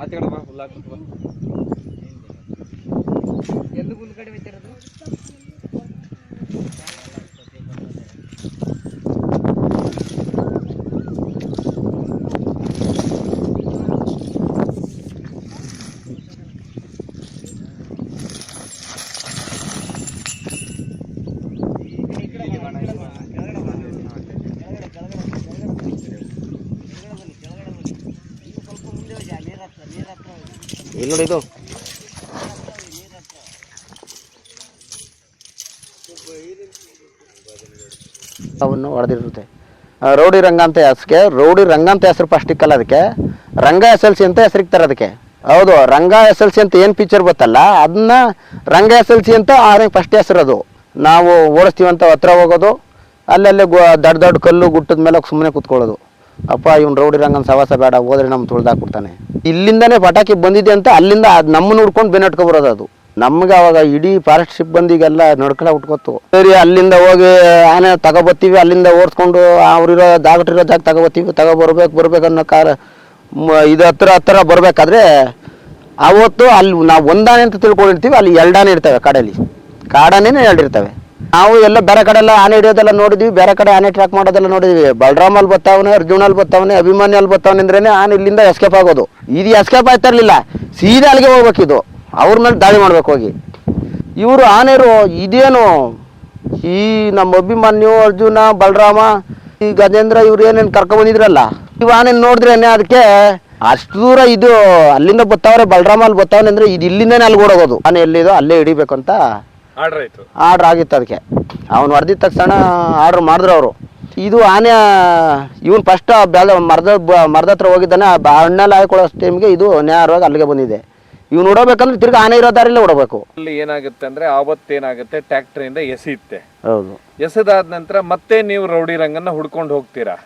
ಆಚೆ ಕಡೆ ಬಾ ಎಲ್ಲಿ ಹುಲ್ ಹೋಯ್ತಿರೋದು ಇಲ್ಲಿ ನೋಡಿ ಇದು. ಅವನ್ನು ಹೊಡೆದಿರುತ್ತೆ ರೌಡಿ ರಂಗ ಅಂತ ಹೆಸರಿಗೆ, ರೌಡಿ ರಂಗ ಅಂತ ಹೆಸರು ಅದಕ್ಕೆ. ರಂಗ ಎಸ್ ಎಲ್ ಸಿ ಅಂತ ಹೆಸರಿಕ್ತಾರೆ ಅದಕ್ಕೆ. ಹೌದು, ರಂಗ ಎಸ್ ಎಲ್ ಸಿ ಅಂತ ಏನು ಪಿಕ್ಚರ್ ಗೊತ್ತಲ್ಲ? ಅದನ್ನ ರಂಗ ಎಸ್ ಎಲ್ ಸಿ ಅಂತ ಆನೆ ಫಸ್ಟ್ ಹೆಸರು ಅದು. ನಾವು ಓಡಿಸ್ತೀವಂತ ಹತ್ರ ಹೋಗೋದು, ಅಲ್ಲಲ್ಲೇ ದೊಡ್ಡ ದೊಡ್ಡ ಕಲ್ಲು ಗುಟ್ಟದ ಮೇಲೆ ಸುಮ್ಮನೆ ಕೂತ್ಕೊಳ್ಳೋದು. ಅಪ್ಪ, ಇವ್ನು ರೌಡಿ ರಂಗನ ಸವಾಸ ಬೇಡ, ಹೋದ್ರೆ ನಮ್ಮ ತುಳ್ದಾಕ್ಬಿಡ್ತಾನೆ ಇಲ್ಲಿಂದನೇ ಪಟಾಕಿ ಬಂದಿದೆ ಅಂತ ಅಲ್ಲಿಂದ ಅದು ನಮ್ಮನ್ನ ಹುಡ್ಕೊಂಡು ಬೆನ್ನಟ್ಕೊಬರೋದು ಅದು. ನಮ್ಗೆ ಅವಾಗ ಇಡೀ ಫಾರೆಸ್ಟ್ ಸಿಬ್ಬಂದಿಗೆಲ್ಲ ನಡ್ಕಳ ಉಟ್ಕೊತ್ತು. ಸರಿ, ಅಲ್ಲಿಂದ ಹೋಗಿ, ಆನೆ ತಗೋಬತ್ತೀವಿ, ಅಲ್ಲಿಂದ ಓಡಿಸ್ಕೊಂಡು ಅವ್ರಿರೋ ದಾಗಟಿರೋ ಜಾಗ ತಗೋಬತ್ತೀವಿ ತಗೋ ಬರ್ಬೇಕು ಬರ್ಬೇಕು ಅನ್ನೋ ಮ- ಇದು ಹತ್ರ ಹತ್ರ ಬರ್ಬೇಕಾದ್ರೆ ಅವತ್ತು ಅಲ್ಲಿ ನಾವು ಒಂದಾನೆ ಅಂತ ತಿಳ್ಕೊಂಡಿರ್ತೀವಿ, ಅಲ್ಲಿ ಎರಡಾನೆ ಇರ್ತವೆ ಕಾಡಲ್ಲಿ. ಕಾಡಾನೇನೆ ಎರಡಿರ್ತವೆ ನಾವು ಎಲ್ಲ ಬೇರೆ ಕಡೆ ಎಲ್ಲ ಆನೆ ಹಿಡಿಯೋದೆಲ್ಲ ನೋಡಿದ್ವಿ, ಬೇರೆ ಕಡೆ ಆನೆ ಟ್ರ್ಯಾಕ್ ಮಾಡೋದೆಲ್ಲ ನೋಡಿದ್ವಿ. ಬಲರಾಮಲ್ಲಿ ಬತ್ತಾವನೆ ಅರ್ಜುನಲ್ಲಿ ಬತ್ತಾವನೆ ಅಭಿಮಾನಿಯಲ್ಲಿ ಬತ್ತಾವನೆ ಅಂದ್ರೇನೆ ಆನೆ ಇಲ್ಲಿಂದ ಎಸ್ಕೇಪ್ ಆಗೋದು. ಇದು ಎಸ್ಕೇಪ್ ಆಯ್ತಾ ಇರಲಿಲ್ಲ, ಸೀದಾ ಅಲ್ಲಿಗೆ ಹೋಗ್ಬೇಕಿದು ಅವ್ರ ಮೇಲೆ ದಾಳಿ ಮಾಡ್ಬೇಕು ಹೋಗಿ. ಇವರು ಆನೆರು ಇದೇನು? ಈ ನಮ್ಮ ಅಭಿಮನ್ಯು, ಅರ್ಜುನ, ಬಲರಾಮ, ಈ ಗಜೇಂದ್ರ ಇವ್ರು ಏನೇನು ಕರ್ಕೊಂಬಂದಿದ್ರಲ್ಲ ಇವ್ ಆನೆ ನೋಡಿದ್ರೇನೆ ಅದಕ್ಕೆ ಅಷ್ಟು ದೂರ ಇದು ಅಲ್ಲಿಂದ ಬರ್ತಾವ್ರೆ, ಬಲರಾಮ ಅಲ್ಲಿ ಬರ್ತಾವನೆ ಅಂದ್ರೆ ಇದು ಇಲ್ಲಿಂದನೇ ಅಲ್ಲಿ ಓಡೋಗೋದು. ಆನೆ ಎಲ್ಲಿದೋ ಅಲ್ಲೇ ಹಿಡಿಬೇಕಂತ ಆರ್ಡರ್ ಆಯ್ತು. ಆರ್ಡ್ರ್ ಆಗಿತ್ತು ಅದಕ್ಕೆ. ಅವ್ನು ಹೊಡೆದಿದ ತಕ್ಷಣ ಆರ್ಡ್ರ್ ಮಾಡಿದ್ರು ಅವರು. ಇದು ಆನೆ ಇವನು ಫಸ್ಟ್ ಬೆಳ ಮರದ ಮರದ ಹತ್ರ ಹೋಗಿದ್ದಾನೆ ಆ ಹಣ್ಣೆಲ್ಲ ಹಾಕೊಳ್ಳೋ ಟೈಮ್ಗೆ ಇದು ನೇರವಾಗಿ ಅಲ್ಲಿಗೆ ಬಂದಿದೆ. ಇವ್ನು ಉಡಬೇಕಂದ್ರೆ ತಿರ್ಗಿ ಆನೆ ಇರೋ ದಾರಿಲೇ ಉಡಬೇಕು ಅಲ್ಲಿ ಏನಾಗುತ್ತೆ ಅಂದ್ರೆ ಆವತ್ತೇನಾಗುತ್ತೆ? ಟ್ರ್ಯಾಕ್ಟರ್ ಇಂದ ಎಸೆಯುತ್ತೆ ಹೌದು. ಎಸೆದಾದ ನಂತರ ಮತ್ತೆ ನೀವು ರೌಡಿ ರಂಗನ್ನ ಹುಡ್ಕೊಂಡು ಹೋಗ್ತೀರಾ?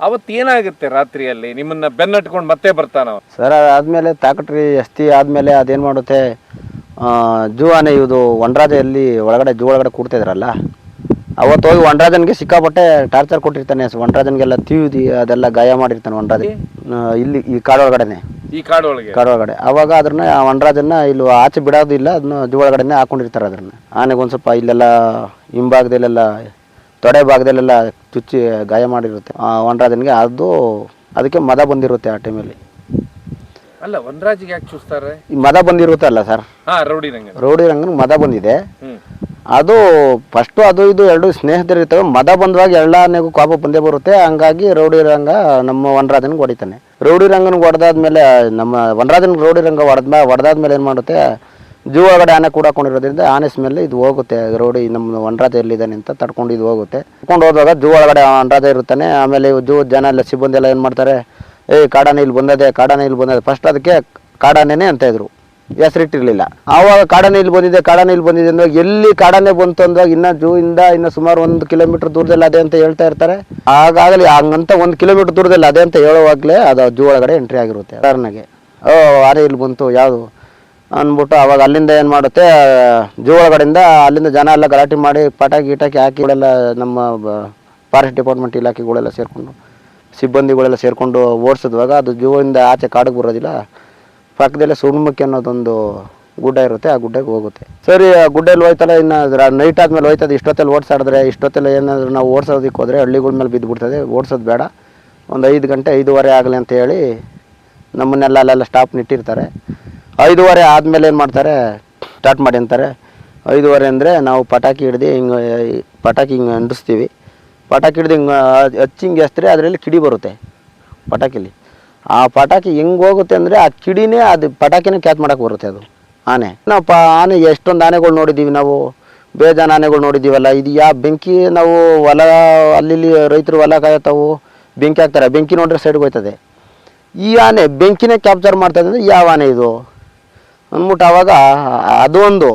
ಅವತ್ತು ಏನಾಗುತ್ತೆ ರಾತ್ರಿಯಲ್ಲಿ? ನಿಮ್ಮನ್ನ ಬೆನ್ನಟ್ಕೊಂಡು ಮತ್ತೆ ಬರ್ತಾನ. ಸರ್ ಆದಮೇಲೆ ತಾಕಟ್ರಿ ಎಸ್ತಿ ಆದಮೇಲೆ ಅದೇನು ಮಾಡುತ್ತೆ? ಜೂ ಆನೆ ಇದು ವನರಾಜಲ್ಲಿ ಒಳಗಡೆ ಜೂ ಒಳಗಡೆ ಕೂಡ್ತಿದ್ರಲ್ಲ ಅವತ್ತು ಹೋಗಿ ವನರಾಜನ್ಗೆ ಸಿಕ್ಕಾಪಟ್ಟೆ ಟಾರ್ಚರ್ ಕೊಟ್ಟಿರ್ತಾನೆ ವನರಾಜನ್ಗೆಲ್ಲ ತೀವ್ದಿ ಅದೆಲ್ಲ ಗಾಯ ಮಾಡಿರ್ತಾನೆ ವನರಾಜ. ಇಲ್ಲಿ ಈ ಕಾಡೊಳಗಡೆನೆ. ಈ ಕಾಡೊಳಗೆ? ಕಾಡೊಳಗಡೆ. ಅವಾಗ ಅದನ್ನ ಆ ವನರಾಜನ್ನ ಇಲ್ಲಿ ಆಚೆ ಬಿಡೋದಿಲ್ಲ ಅದನ್ನ ಜೂ ಒಳಗಡೆನೆ ಹಾಕೊಂಡಿರ್ತಾರೆ ಅದನ್ನ ಆನೆಗೆ ಒಂದು ಸ್ವಲ್ಪ ಇಲ್ಲೆಲ್ಲ ಹಿಂಭಾಗದಲ್ಲೆಲ್ಲ ತೊಡೆ ಭಾಗದಲ್ಲೆಲ್ಲ ಚುಚ್ಚಿ ಗಾಯ ಮಾಡಿರುತ್ತೆ ಆ ವನರಾಜನ್ಗೆ. ಅದು ಅದಕ್ಕೆ ಮದ ಬಂದಿರುತ್ತೆ ಆ ಟೈಮಲ್ಲಿ ಅಲ್ಲ ವನರಾಜಿಗೆ ಯಾಕೆ ಚೂಸ್ತಾರೆ? ಈ ಮದ ಬಂದಿರುತ್ತಲ್ಲ ಸರ್? ಹಾ ರೌಡಿ ರಂಗ ರೌಡಿ ರಂಗನ ಮದ ಬಂದಿದೆ. ಹ್ಮ್. ಅದು ಫಸ್ಟು ಅದು ಇದು ಎರಡು ಸ್ನೇಹಿತರಿರ್ತವೆ ಮದ ಬಂದವಾಗ ಎಲ್ಲಾನೆಗೂ ಕೋಪ ಬಂದೇ ಬರುತ್ತೆ. ಹಂಗಾಗಿ ರೌಡಿ ರಂಗ ನಮ್ಮ ವನರಾಜನಿಗೆ ಹೊಡಿತಾನೆ. ರೌಡಿ ರಂಗನಿಗೆ ಹೊಡೆದಾದ್ಮೇಲೆ ನಮ್ಮ ವನರಾಜನ್ ರೌಡಿ ರಂಗ ಹೊಡೆದ ಹೊಡೆದಾದ್ಮೇಲೆ ಏನು ಮಾಡುತ್ತೆ? ಜೂ ಒಳಗಡೆ ಆನೆ ಕೂಡಾಕೊಂಡಿರೋದ್ರಿಂದ ಆನೆ ಸ್ಮೆಲ್ ಇದು ಹೋಗುತ್ತೆ. ರೌಡಿ ನಮ್ಮ ವನರಾಜ ಎಲ್ಲಿದ್ದಾನೆ ಅಂತ ತಡ್ಕೊಂಡು ಇದು ಹೋಗುತ್ತೆ. ತಡ್ಕೊಂಡು ಹೋದಾಗ ಜೂ ಒಳಗಡೆ ವನರಾಜ ಇರುತ್ತಾನೆ. ಆಮೇಲೆ ಜೂ ಜನ ಎಲ್ಲ ಸಿಬ್ಬಂದಿ ಎಲ್ಲ ಏನು ಮಾಡ್ತಾರೆ? ಏಯ್ ಕಾಡಾನೆ ಇಲ್ಲಿ ಬಂದದೆ, ಕಾಡಾನೆ ಇಲ್ಲಿ ಬಂದದೆ. ಫಸ್ಟ್ ಅದಕ್ಕೆ ಕಾಡಾನೆನೆ ಅಂತ ಇದ್ರು. ಹೆಸರಿಟ್ಟಿರ್ಲಿಲ್ಲ. ಆವಾಗ ಕಾಡಾನೆ ಇಲ್ಲಿ ಬಂದಿದೆ, ಕಾಡಾನೆ ಇಲ್ಲಿ ಬಂದಿದೆ ಅಂದಾಗ ಎಲ್ಲಿ ಕಾಡಾನೆ ಬಂತು ಅಂದಾಗ ಇನ್ನ ಜೂ ಇಂದ ಇನ್ನ ಸುಮಾರು ಒಂದು ಕಿಲೋಮೀಟರ್ ದೂರದಲ್ಲಿ ಅದೇ ಅಂತ ಹೇಳ್ತಾ ಇರ್ತಾರೆ. ಆಗಾಗಲಿ ಹಂಗಂತ ಒಂದು ಕಿಲೋಮೀಟರ್ ದೂರದಲ್ಲಿ ಅದೇ ಅಂತ ಹೇಳುವಾಗಲೇ ಅದು ಜೂ ಒಳಗಡೆ ಎಂಟ್ರಿ ಆಗಿರುತ್ತೆ. ಉದಾಹರಣೆಗೆ, ಓ ಆನೆ ಇಲ್ಲಿ ಬಂತು, ಯಾವುದು? ಅಂದ್ಬಿಟ್ಟು ಅವಾಗ ಅಲ್ಲಿಂದ ಏನು ಮಾಡುತ್ತೆ, ಜೂ ಒಳಗಡೆಯಿಂದ ಅಲ್ಲಿಂದ ಜನ ಎಲ್ಲ ಗಲಾಟೆ ಮಾಡಿ ಪಟಾಕಿ, ಗಿಟಾಕಿ ಹಾಕಿ ನಮ್ಮ ಫಾರೆಸ್ಟ್ ಡಿಪಾರ್ಟ್ಮೆಂಟ್ ಇಲಾಖೆಗಳೆಲ್ಲ ಸೇರಿಕೊಂಡು ಸಿಬ್ಬಂದಿಗಳೆಲ್ಲ ಸೇರಿಕೊಂಡು ಓಡಿಸಿದ್ವಾಗ ಅದು ಜೀವದಿಂದ ಆಚೆ ಕಾಡಿಗೆ ಬರೋದಿಲ್ಲ. ಪಕ್ಕದಲ್ಲೇ ಸುಣ್ಮುಖಿ ಅನ್ನೋದೊಂದು ಗುಡ್ಡ ಇರುತ್ತೆ, ಆ ಗುಡ್ಡಕ್ಕೆ ಹೋಗುತ್ತೆ. ಸರಿ, ಆ ಗುಡ್ಡಲ್ಲಿ ಹೋಯ್ತಲ್ಲ, ಇನ್ನು ನೈಟ್ ಆದಮೇಲೆ ಹೋಯ್ತದೆ. ಇಷ್ಟೊತ್ತಲ್ಲಿ ಓಡಿಸಾಡಿದ್ರೆ, ಇಷ್ಟೊತ್ತಲ್ಲಿ ಏನಾದರೂ ನಾವು ಓಡಿಸೋದಕ್ಕೆ ಹೋದರೆ ಹಳ್ಳಿಗಳ ಮೇಲೆ ಬಿದ್ದುಬಿಡ್ತದೆ. ಓಡಿಸೋದು ಬೇಡ. ಒಂದು ಐದು ಗಂಟೆ, ಐದೂವರೆ ಆಗಲಿ ಅಂತ ಹೇಳಿ ನಮ್ಮನ್ನೆಲ್ಲ ಅಲ್ಲೆಲ್ಲ ಸ್ಟಾಪ್ ನಿಟ್ಟಿರ್ತಾರೆ ಐದೂವರೆ ಆದಮೇಲೆ ಏನು ಮಾಡ್ತಾರೆ? ಸ್ಟಾರ್ಟ್ ಮಾಡಿ ಅಂತಾರೆ. ಐದೂವರೆ ಅಂದರೆ ನಾವು ಪಟಾಕಿ ಹಿಡ್ದು ಹಿಂಗೆ, ಪಟಾಕಿ ಹಿಂಗೆ ಅಂಟಿಸ್ತೀವಿ. ಪಟಾಕಿ ಹಿಡ್ದು ಹಿಂಗೆ ಹಚ್ಚಿ ಅದರಲ್ಲಿ ಕಿಡಿ ಬರುತ್ತೆ ಪಟಾಕಿಲಿ. ಆ ಪಟಾಕಿ ಹೆಂಗೆ ಹೋಗುತ್ತೆ ಅಂದರೆ ಆ ಕಿಡಿನೇ ಅದು ಪಟಾಕಿನೇ ಕ್ಯಾಚ್ ಮಾಡೋಕೆ ಬರುತ್ತೆ ಅದು, ಆನೆ. ನಾವು ಪ ಆನೆ ಎಷ್ಟೊಂದು ಆನೆಗಳು ನೋಡಿದ್ದೀವಿ ನಾವು. ಬೇಜಾನ ಆನೆಗಳು ನೋಡಿದ್ದೀವಲ್ಲ ಇದು ಯಾ ಬೆಂಕಿ ನಾವು ಹೊಲ ಅಲ್ಲಿ ರೈತರು ಹೊಲ ಕಾಯತಾವು ಬೆಂಕಿ ಹಾಕ್ತಾರೆ. ಬೆಂಕಿ ನೋಡ್ರೆ ಸೈಡ್ಗೆ ಹೋಯ್ತದೆ. ಈ ಆನೆ ಬೆಂಕಿನೇ ಕ್ಯಾಪ್ಚರ್ ಮಾಡ್ತದೆ ಅಂದರೆ ಯಾವ ಆನೆ ಇದು? ಅಂದ್ಬಿಟ್ಟು ಆವಾಗ ಅದು ಒಂದು.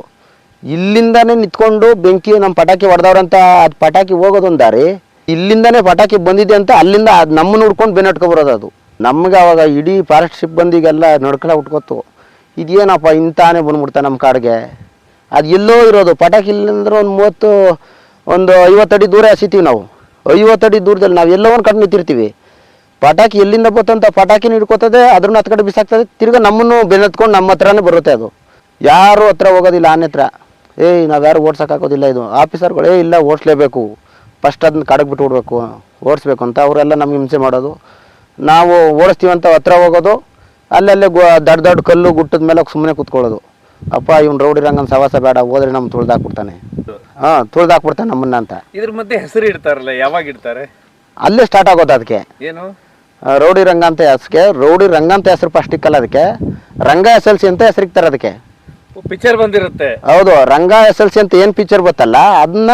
ಇಲ್ಲಿಂದಾನೇ ನಿಂತ್ಕೊಂಡು ಬೆಂಕಿ ನಮ್ಮ ಪಟಾಕಿ ಹೊಡೆದವ್ರಂತ, ಅದು ಪಟಾಕಿ ಹೋಗೋದೊಂದು ದಾರಿ. ಇಲ್ಲಿಂದಾನೇ ಪಟಾಕಿ ಬಂದಿದೆ ಅಂತ ಅಲ್ಲಿಂದ ನೋಡ್ಕೊಂಡು ಹುಡ್ಕೊಂಡು ಬೆನ್ನಟ್ಕೊ ಬರೋದು ಅದು. ನಮ್ಗೆ ಅವಾಗ ಇಡೀ ಫಾರೆಸ್ಟ್ ಸಿಬ್ಬಂದಿಗೆಲ್ಲ ನಡ್ಕಲ ಉಟ್ಕೊತು ಇದೇನಪ್ಪ ಆನೆ ಬಂದ್ಬಿಡ್ತಾ ನಮ್ಮ ಕಾಡಿಗೆ. ಅದು ಎಲ್ಲೋ ಇರೋದು. ಪಟಾಕಿ ಇಲ್ಲಂದ್ರೆ ಒಂದು ಮೂವತ್ತು, ಒಂದು ಐವತ್ತಡಿ ದೂರ ಎಸಿತೀವಿ ನಾವು. ಐವತ್ತಡಿ ದೂರದಲ್ಲಿ ನಾವು ಎಲ್ಲೋ ಒಂದು ಕಡೆ ನಿಂತಿರ್ತೀವಿ. ಪಟಾಕಿ ಎಲ್ಲಿಂದ ಬರ್ತಂತ ಪಟಾಕಿನ ಹಿಡ್ಕೊತದೆ, ಅದ್ರನ್ನ ಹತ್ತು ಕಡೆ ಬಿಸಾಕ್ತದೆ, ತಿರ್ಗಾ ನಮ್ಮನ್ನು ಬೆನ್ನತ್ಕೊಂಡು ನಮ್ಮ ಹತ್ರನೇ ಬರುತ್ತೆ ಅದು. ಯಾರು ಹತ್ರ ಹೋಗೋದಿಲ್ಲ ಆನೆ ಹತ್ರ. ಏಯ್ ನಾವು ಯಾರು ಓಡ್ಸೋಕ್ಕಾಗೋದಿಲ್ಲ ಇದು. ಆಫೀಸರ್ಗಳು ಇಲ್ಲ, ಓಡಿಸ್ಲೇಬೇಕು. ಫಸ್ಟ್ ಅದನ್ನ ಕಡಗ್ ಬಿಟ್ಟು ಬಿಡ್ಬೇಕು ಓಡಿಸ್ಬೇಕು ಅಂತ ಅವರೆಲ್ಲ ನಮ್ಗೆ ಹಿಂಸೆ ಮಾಡೋದು. ನಾವು ಓಡಿಸ್ತೀವಂತ ಹತ್ರ ಹೋಗೋದು ಅಲ್ಲಲ್ಲೇ ಗೊ ದೊಡ್ಡ ದೊಡ್ಡ ಕಲ್ಲು ಗುಟ್ಟದ ಮೇಲೆ ಸುಮ್ಮನೆ ಕೂತ್ಕೊಳ್ಳೋದು. ಅಪ್ಪ ಇವ್ನು ರೌಡಿ ರಂಗನ ಸವಾಸ ಬೇಡ ಹೋದ್ರೆ ನಮ್ಮ ತುಳ್ದಾಕ್ಬಿಡ್ತಾನೆ ಹಾಂ ತುಳ್ದಾಕ್ಬಿಡ್ತಾನೆ ನಮ್ಮನ್ನ ಅಂತ. ಇದ್ರ ಮಧ್ಯೆ ಹೆಸರು ಇಡ್ತಾರಲ್ಲ ಯಾವಾಗ ಇಡ್ತಾರೆ? ಅಲ್ಲೇ ಸ್ಟಾರ್ಟ್ ಆಗೋದು ಅದಕ್ಕೆ ಏನು? ರೌಡಿ ರಂಗ ಅಂತ ಹೆಸರಿಗೆ ರೌಡಿ ರಂಗ ಅಂತ ಹೆಸರು ಫಸ್ಟ್ ಇಕ್ಕಲ್ಲ ಅದಕ್ಕೆ ರಂಗ ಎಸ್ ಎಲ್ ಸಿ ಅಂತ ಹೆಸರಿಕ್ತಾರೆ ಅದಕ್ಕೆ ಪಿಕ್ಚರ್ ಬಂದಿರುತ್ತೆ. ಹೌದು ರಂಗ ಎಸ್ ಎಲ್ ಸಿ ಅಂತ ಏನು ಪಿಕ್ಚರ್ ಗೊತ್ತಲ್ಲ? ಅದನ್ನ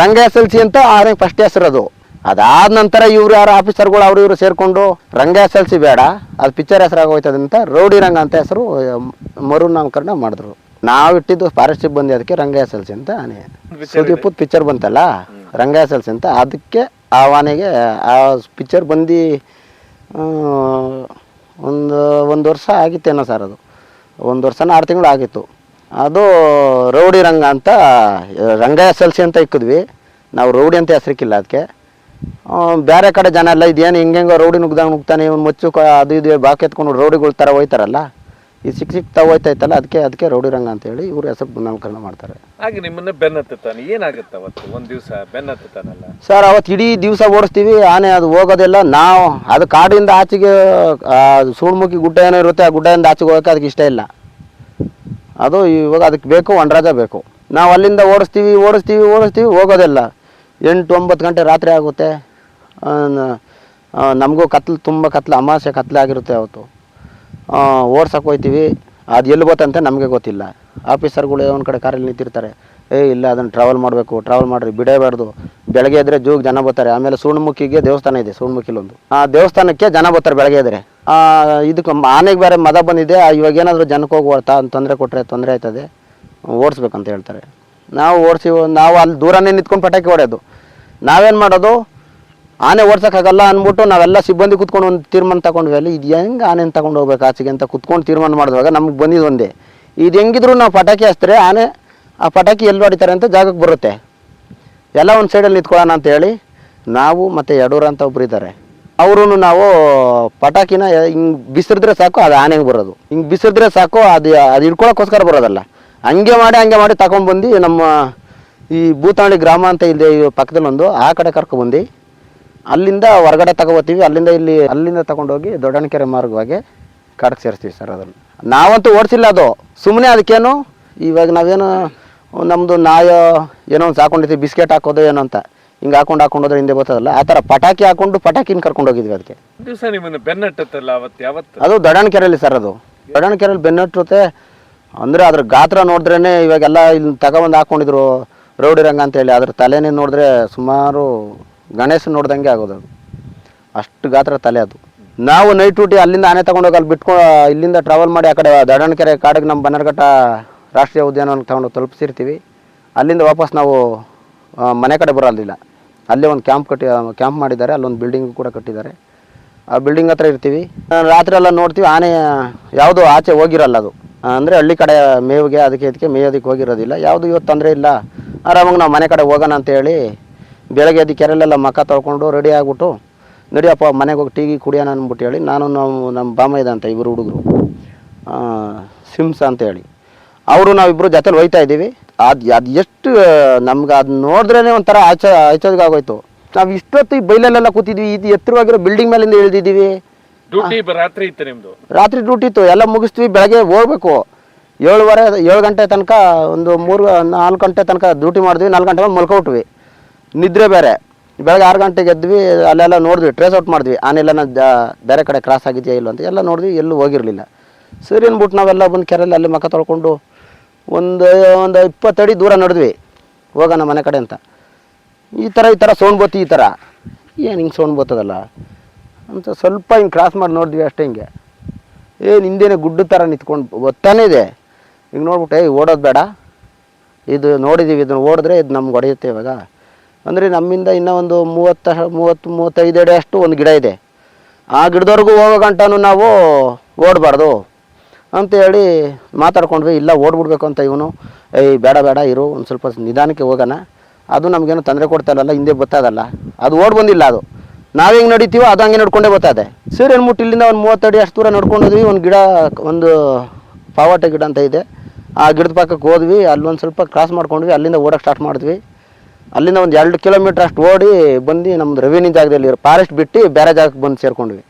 ರಂಗ ಎಸ್ ಎಲ್ ಸಿ ಅಂತ ಅವ್ರಿಗೆ ಫಸ್ಟ್ ಹೆಸರು ಅದು. ಅದಾದ ನಂತರ ಇವ್ರು ಯಾರು ಆಫೀಸರ್ಗಳು ಅವ್ರು ಇವರು ಸೇರ್ಕೊಂಡು ರಂಗ ಎಸ್ ಎಲ್ ಸಿ ಬೇಡ ಅದು ಪಿಕ್ಚರ್ ಹೆಸರಾಗೋಯ್ತದೆ ಅಂತ ರೌಡಿ ರಂಗ ಅಂತ ಹೆಸರು ಮರು ನಾಮಕರಣ ಮಾಡಿದ್ರು. ನಾವು ಇಟ್ಟಿದ್ದು ಫಾರೆಸ್ಟ್ ಬಂದಿ ಅದಕ್ಕೆ ರಂಗ ಎಸ್ ಎಲ್ ಸಿ ಅಂತ ಆನೆ ಸುದೀಪ್ ಪಿಕ್ಚರ್ ಬಂತಲ್ಲ ರಂಗ ಎಸ್ ಎಲ್ ಸಿ ಅಂತ. ಅದಕ್ಕೆ ಆ ಆನೆಗೆ ಆ ಪಿಕ್ಚರ್ ಬಂದು ಒಂದು ಒಂದು ವರ್ಷ ಆಗಿತ್ತೇನೋ ಸರ್ ಅದು. ಒಂದು ವರ್ಷನ ಆರು ತಿಂಗಳು ಆಗಿತ್ತು. ಅದು ರೌಡಿ ರಂಗ ಅಂತ ರಂಗ ಎಸ್ ಎಲ್ ಸಿ ಅಂತ ಇಕ್ಕಿದ್ವಿ. ನಾವು ರೌಡಿ ಅಂತ ಹೆಸರಿಕ್ಕಿಲ್ಲ ಅದಕ್ಕೆ ಬೇರೆ ಕಡೆ ಜನ ಎಲ್ಲ ಇದೇನು ಹಿಂಗೆ ರೌಡಿ ನುಗ್ದಂಗೆ ನುಗ್ತಾನೆ ಇವ್ನು ಮುಚ್ಚು ಕ- ಅದು ಇದು ಬಾಕಿ ಎತ್ಕೊಂಡು ರೌಡಿಗಳ ಥರ ಹೋಯ್ತಾರಲ್ಲ ಈ ಸಿಕ್ಕ ಸಿಕ್ತಾ ಹೋಯ್ತೈತಲ್ಲ ಅದಕ್ಕೆ ಅದಕ್ಕೆ ರೌಡಿ ರಂಗ ಅಂತ ಹೇಳಿ ಇವರು ಹೆಸರು ನಾಮಕರಣ ಮಾಡ್ತಾರೆ. ಹಾಗೆ ನಿಮ್ಮನ್ನ ಬೆನ್ನತ್ತಾನೆ ಏನಾಗುತ್ತೆ ಅವತ್ತು? ಒಂದು ದಿವಸ ಬೆನ್ನತ್ತಾನಲ್ಲ ಸರ್ ಅವತ್ತು ಇಡೀ ದಿವಸ ಓಡಿಸ್ತೀವಿ ಆನೆ ಅದು ಹೋಗೋದೆಲ್ಲ ನಾವು ಅದು ಕಾಡಿಂದ ಆಚೆಗೆ ಸೂಳ್ಮುಖಿ ಗುಡ್ಡ ಏನೋ ಇರುತ್ತೆ ಆ ಗುಡ್ಡದಿಂದ ಆಚೆಗೆ ಹೋಗೋಕೆ ಅದಕ್ಕೆ ಇಷ್ಟ ಇಲ್ಲ. ಅದು ಇವಾಗ ಅದಕ್ಕೆ ಬೇಕು ಒಣರಾಜ ಬೇಕು. ನಾವು ಅಲ್ಲಿಂದ ಓಡಿಸ್ತೀವಿ ಓಡಿಸ್ತೀವಿ ಓಡಿಸ್ತೀವಿ ಹೋಗೋದಿಲ್ಲ. ಎಂಟು ಒಂಬತ್ತು ಗಂಟೆ ರಾತ್ರಿ ಆಗುತ್ತೆ. ನಮಗೂ ಕತ್ಲು ತುಂಬ ಕತ್ಲು ಅಮಾವಾಸ್ಯೆ ಕತ್ಲೆ ಆಗಿರುತ್ತೆ ಅವತ್ತು. ಓಡ್ಸಕ್ಕೆ ಹೋಗ್ತೀವಿ ಅದು ಎಲ್ಲಿ ಗೊತ್ತಂತೆ? ನಮಗೆ ಗೊತ್ತಿಲ್ಲ. ಆಫೀಸರ್ಗಳು ಒಂದು ಕಡೆ ಕಾರಲ್ಲಿ ನಿಂತಿರ್ತಾರೆ. ಏ ಇಲ್ಲ ಅದನ್ನು ಟ್ರಾವೆಲ್ ಮಾಡಬೇಕು ಟ್ರಾವೆಲ್ ಮಾಡಿರಿ ಬಿಡೇಬಾರ್ದು. ಬೆಳಗ್ಗೆ ಎದ್ರೆ ಜೂಗ್ ಜನ ಬರ್ತಾರೆ. ಆಮೇಲೆ ಸುಣ್ಣಮುಖಿಗೆ ದೇವಸ್ಥಾನ ಇದೆ ಸುಣ್ಮುಖಿಲೊಂದು ಆ ದೇವಸ್ಥಾನಕ್ಕೆ ಜನ ಬರ್ತಾರೆ ಬೆಳಗ್ಗೆ ಆ, ಇದಕ್ಕೆ ಆನೆಗೆ ಬೇರೆ ಮದ ಬಂದಿದೆ ಇವಾಗ ಏನಾದರೂ ಜನಕ್ಕೆ ಹೋಗಿ ಓಡ್ತಾ ತೊಂದರೆ ಕೊಟ್ಟರೆ ತೊಂದರೆ ಆಯ್ತದೆ. ಓಡಿಸ್ಬೇಕಂತ ಹೇಳ್ತಾರೆ. ನಾವು ಓಡಿಸಿ, ನಾವು ಅಲ್ಲಿ ದೂರನೇ ನಿಂತ್ಕೊಂಡು ಪಟಾಕಿ ಹೊಡೆಯೋದು. ನಾವೇನು ಮಾಡೋದು? ಆನೆ ಓಡ್ಸೋಕ್ಕಾಗಲ್ಲ ಅಂದ್ಬಿಟ್ಟು ನಾವೆಲ್ಲ ಸಿಬ್ಬಂದಿ ಕುತ್ಕೊಂಡು ಒಂದು ತೀರ್ಮಾನ ತಗೊಂಡ್ವಿ ಅಲ್ಲಿ, ಇದು ಹೆಂಗೆ ಆನೆನ ತಗೊಂಡು ಹೋಗ್ಬೇಕು ಆಚೆಗೆ ಅಂತ ಕುತ್ಕೊಂಡು ತೀರ್ಮಾನ ಮಾಡಿದಾಗ ನಮ್ಗೆ ಬಂದಿದ್ದು ಒಂದೇ. ಇದು ಹೆಂಗಿದ್ರು ನಾವು ಪಟಾಕಿ ಹಚ್ತಾರೆ ಆನೆ ಆ ಪಟಾಕಿ ಎಲ್ಲಿ ಹೊಡಿತಾರೆ ಅಂತ ಜಾಗಕ್ಕೆ ಬರುತ್ತೆ. ಎಲ್ಲ ಒಂದು ಸೈಡಲ್ಲಿ ನಿಂತ್ಕೊಳ್ಳೋಣ ಅಂತ ಹೇಳಿ, ನಾವು ಮತ್ತು ಯಡೂರ ಅಂತ ಒಬ್ರು ಇದ್ದಾರೆ. ಅವರು ನಾವು ಪಟಾಕಿನ ಹಿಂಗೆ ಬಿಸಿರಿದ್ರೆ ಸಾಕು, ಅದು ಆನೆಗೆ ಬರೋದು. ಹಿಂಗೆ ಬಿಸಿರಿದ್ರೆ ಸಾಕು, ಅದು ಅದು ಹಿಡ್ಕೊಳಕ್ಕೋಸ್ಕರ ಬರೋದಲ್ಲ. ಹಂಗೆ ಮಾಡಿ ಹಂಗೆ ಮಾಡಿ ತಗೊಂಬಂದು ನಮ್ಮ ಈ ಭೂತಾಳಿ ಗ್ರಾಮ ಅಂತ ಇದೆ ಪಕ್ಕದಲ್ಲಿ ಒಂದು ಆ ಕಡೆ ಕರ್ಕೊಬಂದು ಅಲ್ಲಿಂದ ಹೊರಗಡೆ ತಗೋತೀವಿ ಅಲ್ಲಿಂದ ಇಲ್ಲಿ, ಅಲ್ಲಿಂದ ತಗೊಂಡೋಗಿ ದೊಡ್ಡಣಕೆರೆ ಮಾರ್ಗವಾಗಿ ಕಾಡಕ್ಕೆ ಸೇರಿಸ್ತೀವಿ ಸರ್ ಅದನ್ನು. ನಾವಂತೂ ಓಡಿಸಿಲ್ಲ ಅದು. ಸುಮ್ಮನೆ ಅದಕ್ಕೇನು, ಇವಾಗ ನಾವೇನು ನಮ್ಮದು ನಾಯೋ ಏನೋ ಒಂದು ಸಾಕೊಂಡಿರ್ತೀವಿ, ಬಿಸ್ಕೆಟ್ ಹಾಕೋದು ಏನೋ ಅಂತ. ಹಿಂಗೆ ಹಾಕೊಂಡು ಹಾಕೊಂಡು ಹೋದ್ರೆ ಹಿಂದೆ ಬರ್ತದಲ್ಲ? ಆ ಥರ ಪಟಾಕಿ ಹಾಕೊಂಡು ಪಟಾಕಿನ ಕರ್ಕೊಂಡು ಹೋಗಿದ್ವಿ ಅದಕ್ಕೆ. ದಿವಸ ನಿಮ್ಮ ಬೆನ್ನಟ್ಟತ್ತಲ್ಲ ಅವತ್ತು ಯಾವತ್ತು? ಅದು ದೊಡ್ಡಣಕೆರೆಯಲ್ಲಿ ಸರ್ ಅದು. ಅಂದ್ರೆ ಬೆನ್ನಟ್ಟಿರುತ್ತೆ ಅಂದರೆ ಅದ್ರ ಗಾತ್ರ ನೋಡಿದ್ರೇ ಇವಾಗೆಲ್ಲ ಇಲ್ಲಿ ತಗೊಬಂದು ಹಾಕೊಂಡಿದ್ರು ರೌಡಿ ರಂಗ ಅಂತೇಳಿ ಅದ್ರ ತಲೆನೇ ನೋಡಿದ್ರೆ ಸುಮಾರು ಗಣೇಶ ನೋಡ್ದಂಗೆ ಆಗೋದು ಅದು. ಅಷ್ಟು ಗಾತ್ರ ತಲೆ ಅದು. ನಾವು ನೈಟ್ ಡ್ಯೂಟಿ ಅಲ್ಲಿಂದ ಆನೆ ತಗೊಂಡೋಗಿ ಅಲ್ಲಿ ಬಿಟ್ಕೊ ಇಲ್ಲಿಂದ ಟ್ರಾವೆಲ್ ಮಾಡಿ ಆ ಕಡೆ ದಡಣಕೆರೆ ಕಾಡಿಗೆ ನಮ್ಮ ಬನ್ನರ್ಘಟ್ಟ ರಾಷ್ಟ್ರೀಯ ಉದ್ಯಾನವನಕ್ಕೆ ತಗೊಂಡು ತಲುಪಿಸಿರ್ತೀವಿ. ಅಲ್ಲಿಂದ ವಾಪಸ್ ನಾವು ಆ, ಮನೆ ಕಡೆ ಬರೋದಿಲ್ಲ. ಅಲ್ಲೇ ಒಂದು ಕ್ಯಾಂಪ್ ಕಟ್ಟಿ, ಕ್ಯಾಂಪ್ ಮಾಡಿದ್ದಾರೆ, ಅಲ್ಲೊಂದು ಬಿಲ್ಡಿಂಗ್ ಕೂಡ ಕಟ್ಟಿದ್ದಾರೆ. ಆ ಬಿಲ್ಡಿಂಗ್ ಹತ್ರ ಇರ್ತೀವಿ. ರಾತ್ರಿ ಎಲ್ಲ ನೋಡ್ತೀವಿ, ಆನೆ, ಯಾವುದು ಆಚೆ ಹೋಗಿರಲ್ಲ ಅದು. ಅಂದರೆ ಹಳ್ಳಿ ಕಡೆ ಮೇವಿಗೆ, ಅದಕ್ಕೆ ಇದಕ್ಕೆ ಮೇಯೋದಕ್ಕೆ ಹೋಗಿರೋದಿಲ್ಲ. ಯಾವುದು ಇವತ್ತು ತೊಂದರೆ ಇಲ್ಲ. ಆರಾಮಾಗಿ ನಾವು ಮನೆ ಕಡೆ ಹೋಗೋಣ ಅಂತ ಹೇಳಿ ಬೆಳಗ್ಗೆ ಅದಕ್ಕೆ ಕೆರೆಲೆಲ್ಲ ಮಕ್ಕ ತೊಳ್ಕೊಂಡು ರೆಡಿ ಆಗ್ಬಿಟ್ಟು ನಡಿಯಪ್ಪ ಮನೆಗೆ ಹೋಗಿ ಟೀ ಕುಡಿಯೋಣ ಅಂದ್ಬಿಟ್ಟು ಹೇಳಿ, ನಾನು ನಾವು ನಮ್ಮ ಬಾಮ ಇದೆ ಅಂತ ಇಬ್ಬರು ಹುಡುಗರು. ಸಿಮ್ಸ್ ಅಂತ ಹೇಳಿ. ಅವರು ನಾವಿಬ್ಬರು ಜೊತೆಲಿ ಹೋಯ್ತಾ ಇದ್ದೀವಿ. ಅದು ಅದು ಎಷ್ಟು ನಮ್ಗೆ ಅದು ನೋಡಿದ್ರೇ ಒಂಥರ ಆಚ ಆಗೋಯ್ತು ನಾವು ಇಷ್ಟೊತ್ತು ಈ ಬೈಲಲ್ಲೆಲ್ಲ ಕೂತಿದ್ವಿ ಇದು ಎತ್ತರವಾಗಿರೋ ಬಿಲ್ಡಿಂಗ್ ಮೇಲಿಂದ ಇಳಿದಿದ್ದೀವಿ. ಡ್ಯೂಟಿ ರಾತ್ರಿ ಇತ್ತು ನಿಮ್ದು? ರಾತ್ರಿ ಡ್ಯೂಟಿ ಇತ್ತು ಎಲ್ಲ ಮುಗಿಸ್ತೀವಿ ಬೆಳಗ್ಗೆ ಹೋಗ್ಬೇಕು. ಏಳುವರೆ ಏಳು ಗಂಟೆ ತನಕ ಒಂದು ಮೂರು ನಾಲ್ಕು ಗಂಟೆ ತನಕ ಡ್ಯೂಟಿ ಮಾಡಿದ್ವಿ ನಾಲ್ಕು ಗಂಟೆ ಮೇಲೆ ಮಲ್ಕೊಬಿಟ್ವಿ ನಿದ್ರೆ ಬೇರೆ. ಬೆಳಗ್ಗೆ ಆರು ಗಂಟೆಗೆ ಎದ್ವಿ ಅಲ್ಲೆಲ್ಲ ನೋಡಿದ್ವಿ ಟ್ರೇಸ್ ಔಟ್ ಮಾಡಿದ್ವಿ. ಆನೆಲ್ಲ ಬೇರೆ ಕಡೆ ಕ್ರಾಸ್ ಆಗಿದೆಯಾ ಇಲ್ಲ ಅಂತ ಎಲ್ಲ ನೋಡಿದ್ವಿ ಎಲ್ಲೂ ಹೋಗಿರಲಿಲ್ಲ. ಸರಿ ಅಂದ್ಬಿಟ್ಟು ನಾವೆಲ್ಲ ಬಂದು ಕೆರೆಯಲ್ಲಿ ಅಲ್ಲಿ ಮಕ್ಕ ತೊಳ್ಕೊಂಡು ಒಂದು ಒಂದು ಇಪ್ಪತ್ತಡಿ ದೂರ ನಡೆದ್ವಿ, ಹೋಗೋಣ ಮನೆ ಕಡೆ ಅಂತ. ಈ ಥರ ಈ ಥರ ಸೌಂಡ್ ಬತ್ತಿ, ಈ ಥರ ಏನು ಹಿಂಗೆ ಸೌಂಡ್ ಬರ್ತದಲ್ಲ ಅಂತ ಸ್ವಲ್ಪ ಹಿಂಗೆ ಕ್ರಾಸ್ ಮಾಡಿ ನೋಡಿದ್ವಿ ಅಷ್ಟೇ ಹಿಂಗೆ. ಏ ಹಿಂದೇನೆ ಗುಡ್ಡ ಥರ ನಿಂತ್ಕೊಂಡು ಗೊತ್ತಾನೇ ಇದೆ. ಹಿಂಗೆ ನೋಡ್ಬಿಟ್ಟು ಓಡೋದು ಬೇಡ. ಇದು ನೋಡಿದ್ದೀವಿ ಇದನ್ನು ಓಡಿದ್ರೆ ಇದು ನಮ್ಗೆ ಹೊಡೆಯುತ್ತೆ ಇವಾಗ. ಅಂದರೆ ನಮ್ಮಿಂದ ಇನ್ನೂ ಒಂದು ಮೂವತ್ತ, ಮೂವತ್ತು ಮೂವತ್ತೈದು ಅಡಿ ಅಷ್ಟು ಒಂದು ಗಿಡ ಇದೆ. ಆ ಗಿಡದವರೆಗೂ ಹೋಗೋ ಗಂಟನೂ ನಾವು ಓಡಬಾರ್ದು. ಅಂತೇಳಿ ಮಾತಾಡ್ಕೊಂಡ್ವಿ, ಇಲ್ಲ ಓಡ್ಬಿಡ್ಬೇಕು ಅಂತ ಇವನು. ಏಯ್, ಬೇಡ ಬೇಡ, ಇರು, ಒಂದು ಸ್ವಲ್ಪ ನಿಧಾನಕ್ಕೆ ಹೋಗೋಣ. ಅದು ನಮಗೇನು ತೊಂದರೆ ಕೊಡ್ತಾ ಇಲ್ಲಲ್ಲ ಹಿಂದೆ ಬರ್ತದಲ್ಲ. ಅದು ಓಡ್ ಬಂದಿಲ್ಲ ಅದು. ನಾವು ಹೆಂಗೆ ನಡೀತೀವೋ ಅದು ಹಂಗೆ ನಡ್ಕೊಂಡೇ ಬರ್ತದೆ ಸೀರೆ ಅಂದ್ಬಿಟ್ಟು ಇಲ್ಲಿಂದ ಒಂದು ಮೂವತ್ತಡಿ ಅಷ್ಟು ದೂರ ನಡ್ಕೊಂಡು ಹೋದ್ವಿ, ಒಂದು ಗಿಡ, ಒಂದು ಪಾವಾಟ ಗಿಡ ಅಂತ ಇದೆ. ಆ ಗಿಡದ ಪಕ್ಕಕ್ಕೆ ಹೋದ್ವಿ, ಅಲ್ಲೊಂದು ಸ್ವಲ್ಪ ಕ್ರಾಸ್ ಮಾಡ್ಕೊಂಡ್ವಿ, ಅಲ್ಲಿಂದ ಓಡೋಕೆ ಸ್ಟಾರ್ಟ್ ಮಾಡಿದ್ವಿ. ಅಲ್ಲಿಂದ ಒಂದು ಎರಡು ಕಿಲೋಮೀಟ್ರ್ ಅಷ್ಟು ಓಡಿ ಬಂದು ನಮ್ಮದು ರೆವಿನ್ಯೂ ಜಾಗದಲ್ಲಿ ಫಾರೆಸ್ಟ್ ಬಿಟ್ಟು ಬೇರೆ ಜಾಗಕ್ಕೆ ಬಂದು ಸೇರ್ಕೊಂಡ್ವಿ.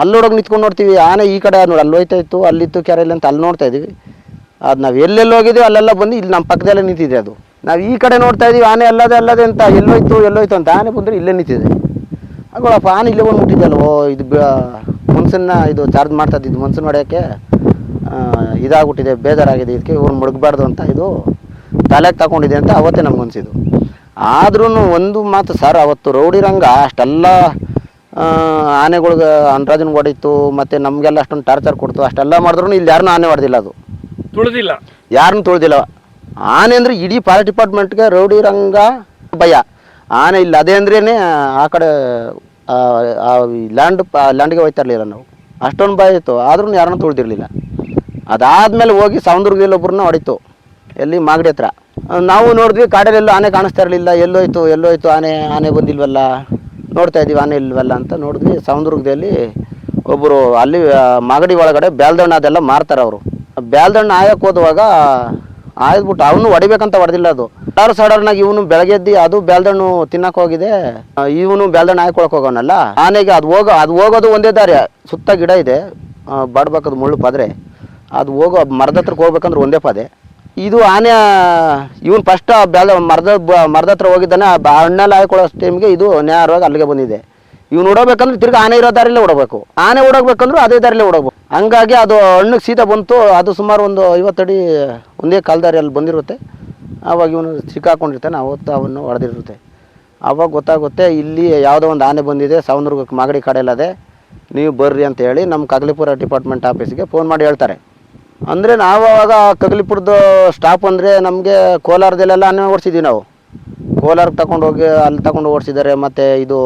ಅಲ್ಲಿ ನೋಡೋಕೆ ನಿಂತ್ಕೊಂಡು ನೋಡ್ತೀವಿ. ಆನೆ ಈ ಕಡೆ ನೋಡಿ, ಅಲ್ಲಿ ಹೋಯ್ತಾ ಇತ್ತು ಅಲ್ಲಿತ್ತು ಕೆರೆಯಲ್ಲಿ ಅಂತ ಅಲ್ಲಿ ನೋಡ್ತಾ ಇದೀವಿ ಅದು ನಾವು ಎಲ್ಲೆಲ್ಲಿ ಹೋಗಿದ್ದೀವಿ ಅಲ್ಲೆಲ್ಲ ಬಂದು ಇಲ್ಲಿ ನಮ್ಮ ಪಕ್ಕದಲ್ಲೇ ನಿಂತಿದೆ ಅದು. ನಾವು ಈ ಕಡೆ ನೋಡ್ತಾ ಇದೀವಿ ಆನೆ ಅಲ್ಲದೆ ಅಲ್ಲದೆ ಅಂತ ಎಲ್ಲೋಯ್ತು ಎಲ್ಲೋಯ್ತು ಅಂತ. ಆನೆ ಬಂದರೆ ಇಲ್ಲೇ ನಿಂತಿದೆ. ಆಗೋಳಪ್ಪ ಆನೆ ಇಲ್ಲೇ ಬಂದು ಓ ಇದು ಮನ್ಸನ್ನ ಇದು ಚಾರ್ಜ್ ಮಾಡ್ತಾ ಇದ್ದಿದ್ದು, ಮನ್ಸನ್ ಹೊಡೆಯೋಕ್ಕೆ. ಇದಾಗ್ಬಿಟ್ಟಿದೆ, ಬೇಜಾರಾಗಿದೆ, ಇದಕ್ಕೆ ಇವ್ರು ಮುಳುಗಬಾರ್ದು ಅಂತ ಇದು. ತಲೆಗೆ ತಗೊಂಡಿದೆ ಅಂತ ಅವತ್ತೇ ನಮ್ಗೆ ಅನಿಸಿದ್ದು. ಆದ್ರೂ ಒಂದು ಮಾತು, ಸರ್, ಅವತ್ತು ರೌಡಿ ರಂಗ, ಅಷ್ಟೆಲ್ಲ ಆನೆಗಳ್ಗೆ ಅನ್ರಾಜನ್ ಹೊಡಿತು ಮತ್ತು ನಮಗೆಲ್ಲ ಅಷ್ಟೊಂದು ಟಾರ್ಚರ್ ಕೊಡ್ತು. ಅಷ್ಟೆಲ್ಲ ಮಾಡಿದ್ರು ಇಲ್ಲಿ ಯಾರನ್ನೂ ಆನೆ ಹೊಡೆದಿಲ್ಲ ಅದು. ತುಳಿದಿಲ್ಲ. ಯಾರನ್ನೂ ತುಳಿದಿಲ್ಲ. ಆನೆ ಅಂದರೆ ಇಡೀ ಫಾರೆಸ್ಟ್ ಡಿಪಾರ್ಟ್ಮೆಂಟ್ಗೆ ರೌಡಿ ರಂಗ ಭಯ. ಆನೆ ಇಲ್ಲ. ಅದೇ ಅಂದ್ರೇ ಆ ಕಡೆ ಲ್ಯಾಂಡ್ ಲ್ಯಾಂಡ್ಗೆ ಹೋಯ್ತಾ ಇರಲಿಲ್ಲ ನಾವು. ಅಷ್ಟೊಂದು ಭಯ ಇತ್ತು. ಆದ್ರೂ ಯಾರನ್ನೂ ತುಳಿದಿರಲಿಲ್ಲ. ಅದಾದಮೇಲೆ ಹೋಗಿ ಸೌಂದರ್ಗದಲ್ಲಿ ಒಬ್ಬರನ್ನ ಹೊಡಿತು. ಎಲ್ಲಿ? ಮಾಗಡಿ ಹತ್ರ. ನಾವು ನೋಡಿದ್ವಿ ಕಾಡಲ್ಲೆಲ್ಲೂ ಆನೆ ಕಾಣಿಸ್ತಾ ಇರಲಿಲ್ಲ. ಎಲ್ಲೋಯ್ತು ಎಲ್ಲೋಯ್ತು ಆನೆ ಆನೆ ಬಂದಿಲ್ವಲ್ಲ? ನೋಡ್ತಾ ಇದ್ದೀವಿ ಆನೆ ಇಲ್ವಲ್ಲ ಅಂತ ನೋಡಿದ್ವಿ. ಸೌಂದರ್ಗದಲ್ಲಿ ಒಬ್ಬರು ಅಲ್ಲಿ ಮಾಗಡಿ ಒಳಗಡೆ ಬ್ಯಾಲ್ದಣ್ಣ ಅದೆಲ್ಲ ಮಾರ್ತಾರೆ ಅವರು. ಬ್ಯಾಲ್ದಣ್ಣ ಆಯಕ್ಕೆ ಹೋದುವಾಗ ಆಯ್ದ್ಬಿಟ್ಟು ಅವನು ಹೊಡಿಬೇಕಂತ ಹೊಡೆದಿಲ್ಲ ಅದು. ಸಡರ್ ಸಡರ್ನಾಗ ಇವನು ಬೆಳಗ್ಗೆದ್ದಿ ಅದು ಬ್ಯಾಲ್ದಣ್ಣು ತಿನ್ನಕ್ಕೆ ಹೋಗಿದೆ. ಇವನು ಬ್ಯಾಲ್ದಣ್ಣ ಹಾಯ್ಕೊಳಕ್ ಹೋಗೋನಲ್ಲ? ಆನೆಗೆ ಅದು ಹೋಗೋ, ಅದು ಹೋಗೋದು ಒಂದೇ ದಾರಿ. ಸುತ್ತ ಗಿಡ ಇದೆ. ಬಾಡ್ಬೇಕದು ಮುಳ್ಳು ಪದ್ರೆ. ಅದು ಹೋಗೋ ಮರದ ಹತ್ರಕ್ಕೆ ಹೋಗ್ಬೇಕಂದ್ರೆ ಒಂದೇ ಪದೆ. ಇದು ಆನೆ, ಇವನು ಫಸ್ಟ್ ಮರದ ಮರದ ಹತ್ರ ಹೋಗಿದ್ದಾನೆ. ಆ ಹಣ್ಣೆಲ್ಲ ಹಾಕೊಳ್ಳೋ ಟೈಮ್ಗೆ ಇದು ನೇರವಾಗಿ ಅಲ್ಲಿಗೆ ಬಂದಿದೆ. ಇವ್ನು ಓಡಬೇಕಂದ್ರೆ ತಿರ್ಗಿ ಆನೆ ಇರೋ ದಾರಿಲೇ ಓಡಬೇಕು ಆನೆ ಓಡಬೇಕಂದ್ರೂ ಅದೇ ದಾರಿಲೇ ಓಡಬೇಕು ಹಂಗಾಗಿ ಅದು ಹಣ್ಣಿಗೆ ಸೀತಾ ಬಂತು. ಅದು ಸುಮಾರು ಒಂದು ಐವತ್ತಡಿ ಒಂದೇ ಕಾಲದಾರಿ ಅಲ್ಲಿ ಬಂದಿರುತ್ತೆ. ಆವಾಗ ಇವನು ಸಿಕ್ಕಾಕೊಂಡಿರ್ತಾನೆ. ಅವತ್ತು ಅವನು ಹೊಡೆದಿರುತ್ತೆ. ಆವಾಗ ಗೊತ್ತಾಗುತ್ತೆ, ಇಲ್ಲಿ ಯಾವುದೋ ಒಂದು ಆನೆ ಬಂದಿದೆ. ಸೌಂದರ್ಗಕ್ಕೆ ಮಾಗಡಿ ಕಡೆಯಲ್ಲದೆ ನೀವು ಬರ್ರಿ ಅಂತ ಹೇಳಿ ನಮ್ಮ ಕಗ್ಲಿಪುರ ಡಿಪಾರ್ಟ್ಮೆಂಟ್ ಆಫೀಸ್ಗೆ ಫೋನ್ ಮಾಡಿ ಹೇಳ್ತಾರೆ. ಅಂದರೆ ನಾವು ಅವಾಗ ಕಗಲಿಪುರದ ಸ್ಟಾಪ್ ಅಂದರೆ ನಮಗೆ ಕೋಲಾರದಲ್ಲೆಲ್ಲ ಓಡಿಸಿದ್ವಿ ನಾವು. ಕೋಲಾರಕ್ಕೆ ತಗೊಂಡೋಗಿ ಅಲ್ಲಿ ತಗೊಂಡು ಓಡಿಸಿದ್ದಾರೆ ಮತ್ತು ಇದು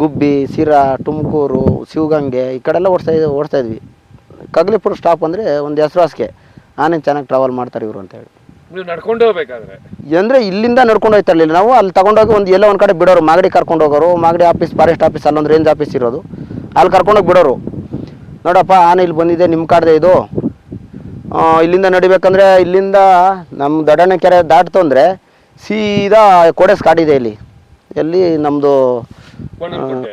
ಗುಬ್ಬಿ ಸಿರಾ ತುಮಕೂರು ಶಿವಗಂಗೆ ಈ ಕಡೆಲ್ಲ ಓಡಿಸ್ತಾ ಇದ್ದೀವಿ ಓಡಿಸ್ತಾ ಇದ್ವಿ. ಕಗಲಿಪುರ ಸ್ಟಾಪ್ ಅಂದರೆ ಒಂದು ಹೆಸರುವಾಸಿಗೆ ಆನೆ ಚೆನ್ನಾಗಿ ಟ್ರಾವೆಲ್ ಮಾಡ್ತಾರೆ ಇವರು ಅಂತೇಳಿ ನೀವು ನಡ್ಕೊಂಡು ಹೋಗ್ಬೇಕಾದ್ರೆ? ಅಂದರೆ ಇಲ್ಲಿಂದ ನಡ್ಕೊಂಡು ಹೋಗ್ತಾ ಇರಲಿಲ್ಲ ನಾವು. ಅಲ್ಲಿ ತಗೊಂಡೋಗಿ ಒಂದು ಎಲ್ಲೋ ಒಂದು ಕಡೆ ಬಿಡೋರು. ಮಾಗಡಿ ಕರ್ಕೊಂಡು ಹೋಗೋರು ಮಾಗಡಿ ಆಫೀಸ್ ಫಾರೆಸ್ಟ್ ಆಫೀಸ್ ಅಲ್ಲೊಂದು ರೇಂಜ್ ಆಫೀಸ್ ಇರೋದು. ಅಲ್ಲಿ ಕರ್ಕೊಂಡೋಗಿ ಬಿಡೋರು. ನೋಡಪ್ಪ ಆನೆ ಇಲ್ಲಿ ಬಂದಿದೆ ನಿಮ್ಮ ಕಾಡ್ದೆ ಇದು. ಇಲ್ಲಿಂದ ನಡಿಬೇಕಂದ್ರೆ ಇಲ್ಲಿಂದ ನಮ್ಮ ದಡನೆ ಕೆರೆ ದಾಟ್ತು ಅಂದರೆ ಸೀದಾ ಕೋಡೆಸ್ ಕಾಡಿದೆ ಇಲ್ಲಿ. ಎಲ್ಲಿ ನಮ್ಮದು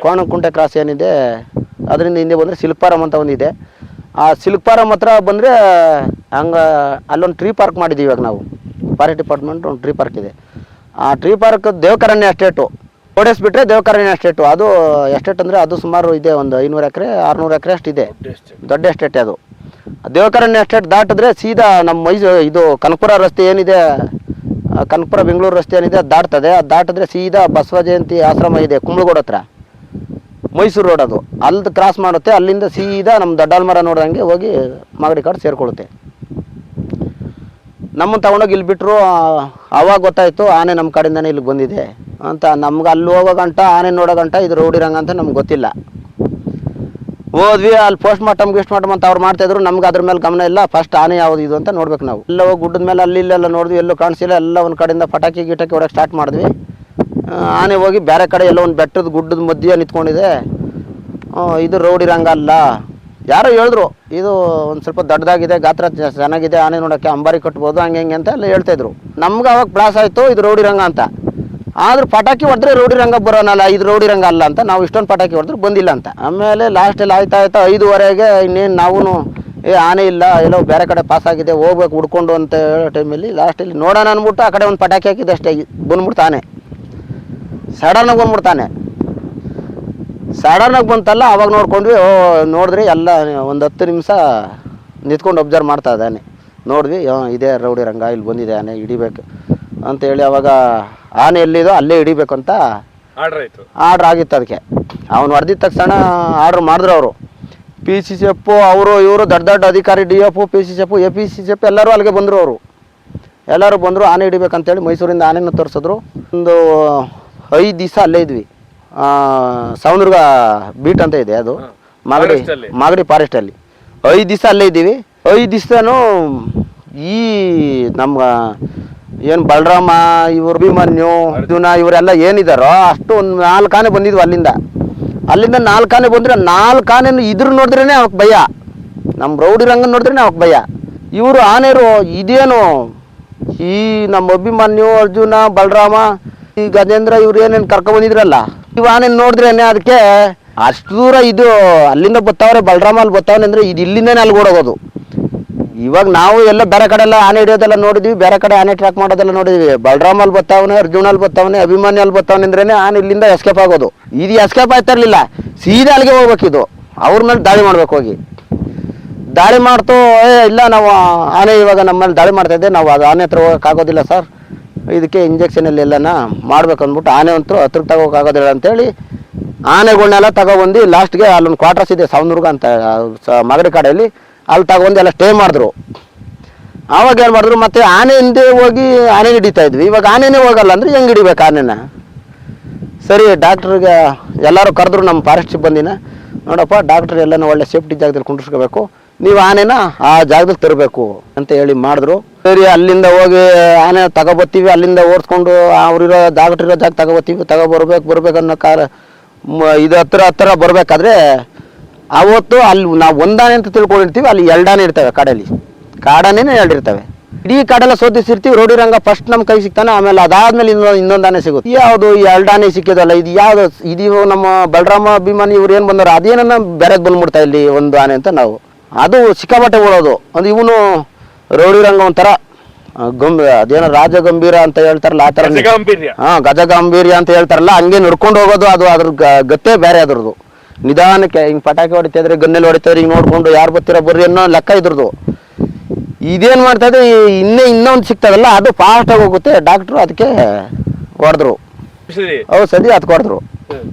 ಕೋಣಕುಂಟೆ ಕ್ರಾಸ್ ಏನಿದೆ ಅದರಿಂದ ಹಿಂದೆ ಬಂದರೆ ಸಿಲ್ಕ್ಪಾರಂ ಅಂತ ಒಂದಿದೆ ಆ ಸಿಲ್ಕ್ಪಾರಂ ಹತ್ರ ಬಂದರೆ ಹಂಗೆ ಅಲ್ಲೊಂದು ಟ್ರೀ ಪಾರ್ಕ್ ಮಾಡಿದ್ದೀವಿ ಇವಾಗ ನಾವು. ಫಾರೆಸ್ಟ್ ಡಿಪಾರ್ಟ್ಮೆಂಟ್ ಒಂದು ಟ್ರೀ ಪಾರ್ಕ್ ಇದೆ. ಆ ಟ್ರೀ ಪಾರ್ಕ್ ದೇವಕರಣ್ಯ ಎಸ್ಟೇಟು ಕೋಡೆಸ್ ಬಿಟ್ಟರೆ ದೇವಕರಣ್ಯ ಎಸ್ಟೇಟು ಅದು ಎಸ್ಟೇಟ್ ಅಂದರೆ ಅದು ಸುಮಾರು ಇದೆ ಒಂದು ಐನೂರು ಎಕರೆ ಆರುನೂರು ಎಕರೆ ಇದೆ ದೊಡ್ಡ ಎಸ್ಟೇಟ್ ಅದು. ದೇವಕರಣ್ಯ ಎಸ್ಟೇಟ್ ದಾಟಿದ್ರೆ ಸೀದಾ ನಮ್ಮ ಮೈಸೂರು ಇದು ಕನಕಪುರ ರಸ್ತೆ ಏನಿದೆ ಕನಕಪುರ ಬೆಂಗಳೂರು ರಸ್ತೆ ಏನಿದೆ, ಅದು ದಾಟ್ತದೆ. ಅದು ದಾಟಿದ್ರೆ ಸೀದಾ ಬಸವ ಜಯಂತಿ ಆಶ್ರಮ ಇದೆ, ಕುಂಬಳಗೋಡ ಹತ್ರ. ಮೈಸೂರು ರೋಡ್ ಅದು. ಅಲ್ಲಿ ಕ್ರಾಸ್ ಮಾಡುತ್ತೆ, ಅಲ್ಲಿಂದ ಸೀದಾ ನಮ್ಮ ದಡ್ಡಾಲ್ ಮರ ನೋಡ್ದಂಗೆ ಹೋಗಿ ಮಾಗಡಿ ಕಾಡು ಸೇರ್ಕೊಳ್ಳುತ್ತೆ. ನಮ್ಮನ್ನು ತಗೊಂಡೋಗಿ ಇಲ್ಲಿ ಬಿಟ್ಟರು ಆವಾಗ ಗೊತ್ತಾಯಿತು, ಆನೆ ನಮ್ಮ ಕಡೆಯಿಂದನೇ ಇಲ್ಲಿಗೆ ಬಂದಿದೆ. ಅಂತ ನಮ್ಗೆ ಅಲ್ಲಿ ಹೋಗೋ ಗಂಟ, ಆನೆ ನೋಡೋ ಗಂಟ, ಇದು ರೋಡ್ ರಂಗ ಅಂತ ನಮ್ಗೆ ಗೊತ್ತಿಲ್ಲ. ಹೋದ್ವಿ, ಅಲ್ಲಿ ಪೋಸ್ಟ್ ಮಾರ್ಟಮ್ ಗಿಸ್ಟ್ ಮಾರ್ಟಮ್ ಅಂತ ಅವ್ರು ಮಾಡ್ತಾಯಿದ್ರು ನಮ್ಗೆ ಅದ್ರ ಮೇಲೆ ಗಮನ ಇಲ್ಲ. ಫಸ್ಟ್ ಆನೆ ಯಾವುದು ಇದು ಅಂತ ನೋಡ್ಬೇಕು ನಾವು. ಎಲ್ಲ ಗುಡ್ಡದ ಮೇಲೆ ಅಲ್ಲಿ ಇಲ್ಲೆಲ್ಲ ನೋಡಿದ್ವಿ, ಎಲ್ಲೂ ಕಾಣಿಸಿಲ್ಲ. ಎಲ್ಲ ಒಂದು ಕಡೆಯಿಂದ ಪಟಾಕಿ ಗಿಟಾಕಿ ಹೊಡಕ್ಕೆ ಸ್ಟಾರ್ಟ್ ಮಾಡಿದ್ವಿ. ಆನೆ ಹೋಗಿ ಬೇರೆ ಕಡೆ ಎಲ್ಲೋ ಒಂದು ಬೆಟ್ಟದ, ಗುಡ್ಡದ ಮಧ್ಯೆ ನಿಂತ್ಕೊಂಡಿದೆ. ಇದು ರೌಡಿ ರಂಗ ಅಲ್ಲ ಯಾರೋ ಹೇಳಿದ್ರು, ಇದು ಒಂದು ಸ್ವಲ್ಪ ದೊಡ್ಡದಾಗಿದೆ, ಗಾತ್ರ ಚೆನ್ನಾಗಿದೆ, ಆನೆ ನೋಡೋಕ್ಕೆ ಅಂಬಾರಿ ಕಟ್ಬೋದು, ಹಂಗೆ ಹಿಂಗೆ ಅಂತ ಎಲ್ಲ ಹೇಳ್ತಾಯಿದ್ರು ನಮ್ಗೆ ಅವಾಗ ಪ್ಲಾಸ್ ಆಯಿತು, ಇದು ರೌಡಿ ರಂಗ ಅಂತ. ಆದ್ರೆ ಪಟಾಕಿ ಹೊಡೆದ್ರೆ ರೌಡಿ ರಂಗ ಬರೋನಲ್ಲ, ಇದು ರೌಡಿ ರಂಗ ಅಲ್ಲ ಅಂತ, ನಾವು ಇಷ್ಟೊಂದು ಪಟಾಕಿ ಹೊಡೆದ್ರೆ ಬಂದಿಲ್ಲ ಅಂತ. ಆಮೇಲೆ ಲಾಸ್ಟಲ್ಲಿ ಆಯ್ತಾ ಆಯ್ತಾ ಐದುವರೆಗೆ ಇನ್ನೇನು ನಾವು ಏ, ಆನೆ ಇಲ್ಲ, ಎಲ್ಲೋ ಬೇರೆ ಕಡೆ ಪಾಸ್ ಆಗಿದೆ, ಹೋಗ್ಬೇಕು, ಹುಡ್ಕೊಂಡು ಅಂತ ಹೇಳೋ ಟೈಮಲ್ಲಿ ಲಾಸ್ಟಲ್ಲಿ ನೋಡೋಣ ಅಂದ್ಬಿಟ್ಟು ಆ ಕಡೆ ಒಂದು ಪಟಾಕಿ ಹಾಕಿದ್ದು ಅಷ್ಟೇ ಬಂದ್ಬಿಡ್ತಾನೆ ಸಡನ್ನಾಗಿ ಬಂದ್ಬಿಡ್ತಾನೆ ಸಡನ್ನಾಗಿ ಬಂತಲ್ಲ, ಅವಾಗ ನೋಡ್ಕೊಂಡ್ವಿ, ಓ, ನೋಡಿದ್ರಿ ಎಲ್ಲ ಒಂದು ಹತ್ತು ನಿಮಿಷ ನಿಂತ್ಕೊಂಡು ಅಬ್ಸರ್ವ್ ಮಾಡ್ತಾ ಇದ್ದಾನೆ. ನೋಡಿದ್ವಿ ಇದೇ ರೌಡಿ ರಂಗ, ಇಲ್ಲಿ ಬಂದಿದೆ ಆನೆ, ಹಿಡಿಬೇಕು. ಅಂತೇಳಿ ಅವಾಗ ಆನೆ ಎಲ್ಲಿದೋ ಅಲ್ಲೇ ಹಿಡಿಬೇಕು ಅಂತ ಆರ್ಡರ್ ಆಯ್ತು. ಆರ್ಡ್ರ್ ಆಗಿತ್ತು ಅದಕ್ಕೆ. ಅವ್ನು ಹೊಡೆದಿದ್ದ ತಕ್ಷಣ ಆರ್ಡ್ರ್ ಮಾಡಿದ್ರು ಅವರು. ಪಿ ಸಿ ಸಿ ಎಫ್ ಅವರು ಇವರು ದೊಡ್ಡ ದೊಡ್ಡ ಅಧಿಕಾರಿ D F P C C F A P C C F ಎಲ್ಲರೂ ಅಲ್ಲಿಗೆ ಬಂದರು ಅವರು. ಎಲ್ಲರೂ ಬಂದರು ಆನೆ ಹಿಡಿಬೇಕಂತೇಳಿ ಮೈಸೂರಿಂದ ಆನೆನ ತೋರಿಸಿದ್ರು. ಒಂದು ಐದು ದಿವಸ ಅಲ್ಲೇ ಇದ್ವಿ. ಆ, ಸೌಂದರ್ಗ ಬೀಟ್ ಅಂತ ಇದೆ ಅದು. ಮಾಗಡಿ? ಮಾಗಡಿ ಫಾರೆಸ್ಟಲ್ಲಿ ಐದು ದಿವಸ ಅಲ್ಲೇ ಇದ್ದೀವಿ. ಐದು ದಿವಸನೂ ಈ ನಮ್ಮ ಏನು ಬಲರಾಮ ಇವ್ರು ಅಭಿಮನ್ಯು ಅರ್ಜುನ. ಇವರೆಲ್ಲ ಏನಿದಾರೋ ಅಷ್ಟು ಒಂದು ನಾಲ್ಕು ಆನೆ ಬಂದಿದ್ವು ಅಲ್ಲಿಂದ. ಅಲ್ಲಿಂದ ನಾಲ್ಕಾನೆ ಆನೆ ಬಂದ್ರೆ ನಾಲ್ಕು ಇದ್ರು ಇದ್ರ ನೋಡಿದ್ರೇನೆ ಅವಕ್ಕೆ ಭಯ. ನಮ್ಮ ರೌಡಿ ರಂಗನ್ ನೋಡಿದ್ರೇನೆ ಅವಕ್ಕೆ ಭಯ. ಇವರು ಆನೆರು ಇದೇನು? ಈ ನಮ್ಮ ಅಭಿಮನ್ಯು ಅರ್ಜುನ ಬಲರಾಮ ಈ ಗಜೇಂದ್ರ ಇವ್ರು ಏನೇನು ಕರ್ಕೊಂಡ್ ಬಂದಿದ್ರಲ್ಲ ಇವ್ ಆನೆ ನೋಡಿದ್ರೇನೆ ಅದಕ್ಕೆ ಅಷ್ಟು ದೂರ ಇದು ಅಲ್ಲಿಂದ ಬರ್ತಾವ್ರೆ ಬಲರಾಮ ಅಲ್ಲಿ ಬತ್ತಾವನೆ ಅಂದ್ರೆ ಇದು ಇಲ್ಲಿಂದನೇ ಅಲ್ಲಿ ಓಡೋಗೋದು. ಇವಾಗ ನಾವು ಎಲ್ಲ ಬೇರೆ ಕಡೆ ಎಲ್ಲ ಆನೆ ಹಿಡಿಯೋದೆಲ್ಲ ನೋಡಿದ್ವಿ, ಬೇರೆ ಕಡೆ ಆನೆ ಟ್ರ್ಯಾಕ್ ಮಾಡೋದೆಲ್ಲ ನೋಡಿದ್ವಿ. ಬಲರಾಮ್ ಅಲ್ಲಿ ಬರ್ತಾವನೆ, ಅರ್ಜುನ್ ಅಲ್ಲಿ ಬರ್ತಾವನೆ ಅಭಿಮಾನಿ ಅಲ್ಲಿ ಬರ್ತಾವನೆ ಅಂದ್ರೇನೆ ಆನೆ ಇಲ್ಲಿಂದ ಎಸ್ಕೇಪ್ ಆಗೋದು. ಇದು ಎಸ್ಕೇಪ್ ಆಯ್ತಾ ಸೀದಾ ಅಲ್ಲಿಗೆ ಹೋಗ್ಬೇಕಿದು ಅವ್ರ ಮೇಲೆ ದಾಳಿ ಮಾಡ್ಬೇಕು ಹೋಗಿ. ದಾಳಿ ಮಾಡ್ತು, ಏ, ಇಲ್ಲ ನಾವು ಆನೆ ಇವಾಗ ನಮ್ಮ ಮೇಲೆ ದಾಳಿ ಮಾಡ್ತಾ ಇದ್ದೆ ನಾವು ಅದು ಆನೆ ಹತ್ರ ಹೋಗೋಕ್ಕಾಗೋದಿಲ್ಲ ಸರ್ ಇದಕ್ಕೆ ಇಂಜೆಕ್ಷನ್ ಎಲ್ಲನ ಮಾಡ್ಬೇಕು ಅಂದ್ಬಿಟ್ಟು ಆನೆ ಅಂತೂ ಹತ್ರಕ್ಕೆ ತಗೋಕ್ಕಾಗೋದಿಲ್ಲ ಅಂತೇಳಿ ಆನೆಗಳನ್ನೆಲ್ಲ ತಗೊಬಂದು ಲಾಸ್ಟ್ಗೆ ಅಲ್ಲೊಂದು ಕ್ವಾರ್ಟರ್ಸ್ ಇದೆ ಸವನೂರ್ಗ ಅಂತ ಮಗಡಿ ಕಡೆಯಲ್ಲಿ ಅಲ್ಲಿ ತಗೊಂಡು ಎಲ್ಲ ಸ್ಟೇ ಮಾಡಿದ್ರು. ಆವಾಗ ಏನು ಮಾಡಿದ್ರು, ಮತ್ತೆ ಆನೆ ಹಿಂದೆ ಹೋಗಿ ಆನೆ ಹಿಡಿತಾ ಇದ್ವಿ. ಇವಾಗ ಆನೆನೇ ಹೋಗಲ್ಲ ಅಂದ್ರೆ ಹೆಂಗೆ ಹಿಡಿಬೇಕು ಆನೆನ? ಸರಿ ಡಾಕ್ಟ್ರಿಗೆ ಎಲ್ಲರೂ ಕರೆದ್ರು ನಮ್ಮ ಫಾರೆಸ್ಟ್ ಸಿಬ್ಬಂದಿನ ನೋಡಪ್ಪ ಡಾಕ್ಟ್ರ್ ಎಲ್ಲನೂ ಒಳ್ಳೆ ಸೇಫ್ಟಿ ಜಾಗದಲ್ಲಿ ಕುಂಡಿಸ್ಕೋಬೇಕು ನೀವು ಆನೆನ ಆ ಜಾಗದಲ್ಲಿ ತರಬೇಕು ಅಂತ ಹೇಳಿ ಮಾಡಿದ್ರು. ಸರಿ, ಅಲ್ಲಿಂದ ಹೋಗಿ ಆನೆ ತಗೋಬತ್ತೀವಿ. ಅಲ್ಲಿಂದ ಓಡಿಸ್ಕೊಂಡು ಅವ್ರಿರೋ ಡಾಕ್ಟ್ರ್ ಇರೋ ಜಾಗ ತಗೋಬತ್ತೀವಿ. ತಗೋ ಬರ್ಬೇಕು ಅನ್ನೋ ಕಾರ ಇದು ಹತ್ರ ಹತ್ರ ಬರಬೇಕಾದ್ರೆ ಅವತ್ತು ಅಲ್ಲಿ ನಾವು ಒಂದಾನೆ ಅಂತ ತಿಳ್ಕೊಂಡಿರ್ತೀವಿ ಅಲ್ಲಿ ಎರಡಾನೆ ಇರ್ತವೆ ಕಾಡಲ್ಲಿ ಕಾಡಾನೇನೆ ಎರಡು ಇರ್ತವೆ. ಇಡೀ ಕಾಡೆಲ್ಲ ಸೋದಿಸಿರ್ತೀವಿ ರೋಡಿ ರಂಗ ಫಸ್ಟ್ ನಮ್ಮ ಕೈ ಸಿಗ್ತಾನೆ ಆಮೇಲೆ ಅದಾದ್ಮೇಲೆ ಇನ್ನೊಂದು ಇನ್ನೊಂದು ಆನೆ ಸಿಗುತ್ತೆ ಯಾವುದು ಈ ಎರಡಾನೆ ಸಿಕ್ಕಿದಲ್ಲ ಇದು ಯಾವುದು ಇದು ನಮ್ಮ ಬಲರಾಮ ಅಭಿಮಾನಿ ಇವ್ರು ಏನು ಬಂದಾರ ಅದೇನನ್ನ ಬೆರಗ್ ಬಂದ್ಬಿಡ್ತಾ ಇಲ್ಲಿ ಒಂದು ಆನೆ ಅಂತ ನಾವು. ಅದು ಸಿಕ್ಕಾಪಟ್ಟೆ ಓಡೋದು. ಅಂದ್ರೆ ಇವನು ರೋಡಿ ರಂಗ ಒಂಥರ ಗಂಭೀರ ಅದೇನೋ ರಾಜ ಗಂಭೀರ ಅಂತ ಹೇಳ್ತಾರಲ್ಲ ಆ ಥರ ಹಾ ಗಜ ಗಂಭೀರ್ಯ ಅಂತ ಹೇಳ್ತಾರಲ್ಲ ಹಂಗೆ ನಡ್ಕೊಂಡು ಹೋಗೋದು ಅದು ಅದ್ರ ಗತ್ತೆ ಬೇರೆ ಅದ್ರದ್ದು. ನಿಧಾನಕ್ಕೆ ಹಿಂಗ್ ಪಟಾಕಿ ಹೊಡಿತಾ ಇದ್ರೆ ಗನ್ನೆಲ್ಲಿ ಹೊಡಿತಾ ಇದ್ರೆ ಹಿಂಗ್ ನೋಡ್ಕೊಂಡು ಯಾರು ಬರ್ತೀರ ಬರ್ರಿ ಅನ್ನೋ ಲೆಕ್ಕ ಇದ್ರದ್ದು. ಇದೇನ್ ಮಾಡ್ತಾ ಇನ್ನೇ ಇನ್ನೊಂದು ಸಿಗ್ತದಲ್ಲ ಅದು ಫಾಸ್ಟ್ ಆಗಿ ಹೋಗುತ್ತೆ. ಡಾಕ್ಟ್ರು ಅದಕ್ಕೆ ಹೊಡೆದ್ರು. ಔಷಧಿ. ಹೌದು ಸದಿ ಅದಕ್ಕೆ ಹೊಡೆದ್ರು